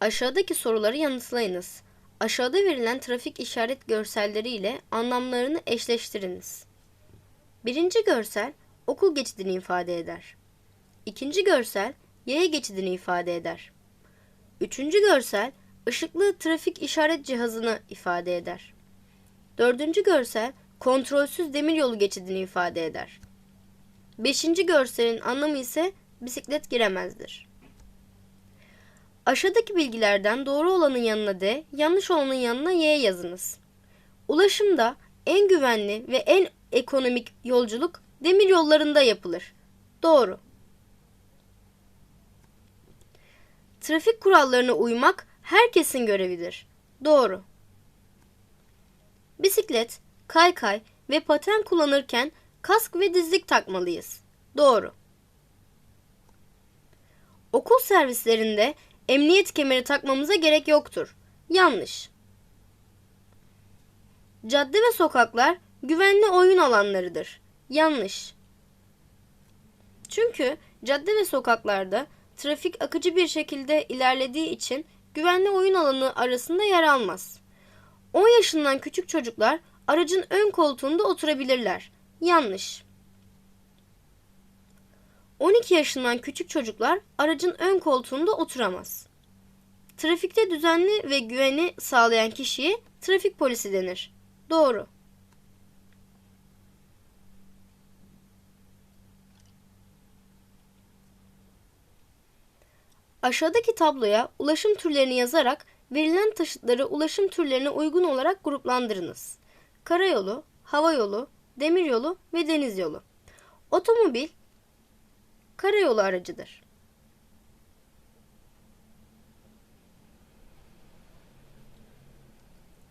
Aşağıdaki soruları yanıtlayınız. Aşağıda verilen trafik işaret görselleri ile anlamlarını eşleştiriniz. Birinci görsel okul geçidini ifade eder. İkinci görsel yaya geçidini ifade eder. Üçüncü görsel ışıklı trafik işaret cihazını ifade eder. Dördüncü görsel kontrolsüz demiryolu geçidini ifade eder. Beşinci görselin anlamı ise bisiklet giremezdir. Aşağıdaki bilgilerden doğru olanın yanına D, yanlış olanın yanına Y yazınız. Ulaşımda en güvenli ve en ekonomik yolculuk demir yollarında yapılır. Doğru. Trafik kurallarına uymak herkesin görevidir. Doğru. Bisiklet, kaykay ve paten kullanırken kask ve dizlik takmalıyız. Doğru. Okul servislerinde emniyet kemeri takmamıza gerek yoktur. Yanlış. Cadde ve sokaklar güvenli oyun alanlarıdır. Yanlış. Çünkü cadde ve sokaklarda trafik akıcı bir şekilde ilerlediği için güvenli oyun alanı arasında yer almaz. 10 yaşından küçük çocuklar aracın ön koltuğunda oturabilirler. Yanlış. 12 yaşından küçük çocuklar aracın ön koltuğunda oturamaz. Trafikte düzenli ve güveni sağlayan kişiye trafik polisi denir. Doğru. Aşağıdaki tabloya ulaşım türlerini yazarak verilen taşıtları ulaşım türlerine uygun olarak gruplandırınız. Karayolu, havayolu, demiryolu ve deniz yolu. Otomobil karayolu aracıdır.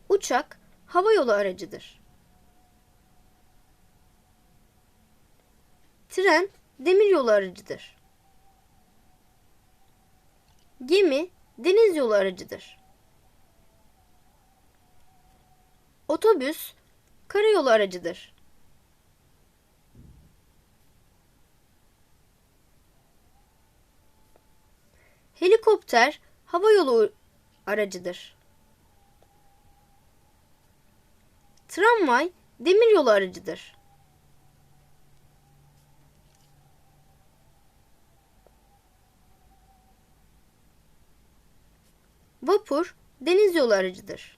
Uçak havayolu aracıdır. Tren demiryolu aracıdır. Gemi deniz yolu aracıdır. Otobüs karayolu aracıdır. Helikopter hava yolu aracıdır. Tramvay demiryolu aracıdır. Vapur deniz yolu aracıdır.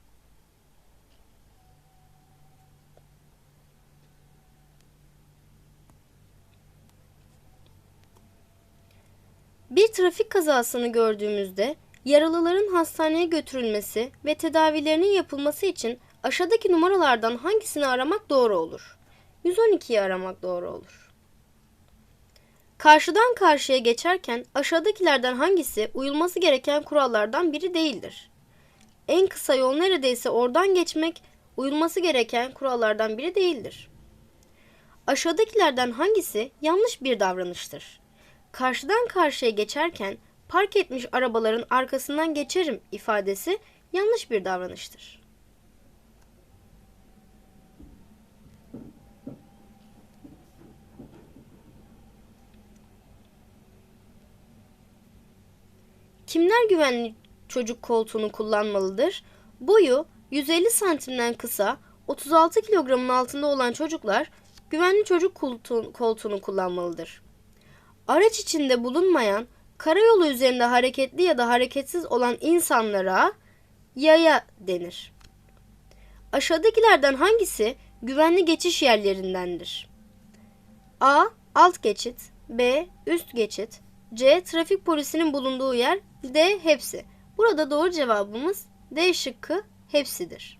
Bir trafik kazasını gördüğümüzde yaralıların hastaneye götürülmesi ve tedavilerinin yapılması için aşağıdaki numaralardan hangisini aramak doğru olur? 112'yi aramak doğru olur. Karşıdan karşıya geçerken aşağıdakilerden hangisi uyulması gereken kurallardan biri değildir? En kısa yol neredeyse oradan geçmek uyulması gereken kurallardan biri değildir. Aşağıdakilerden hangisi yanlış bir davranıştır? Karşıdan karşıya geçerken park etmiş arabaların arkasından geçerim ifadesi yanlış bir davranıştır. Kimler güvenli çocuk koltuğunu kullanmalıdır? Boyu 150 santimden kısa, 36 kilogramın altında olan çocuklar güvenli çocuk koltuğu- koltuğunu kullanmalıdır. Araç içinde bulunmayan, karayolu üzerinde hareketli ya da hareketsiz olan insanlara yaya denir. Aşağıdakilerden hangisi güvenli geçiş yerlerindendir? A. Alt geçit B. Üst geçit C. Trafik polisinin bulunduğu yer D. Hepsi. Burada doğru cevabımız D şıkkı hepsidir.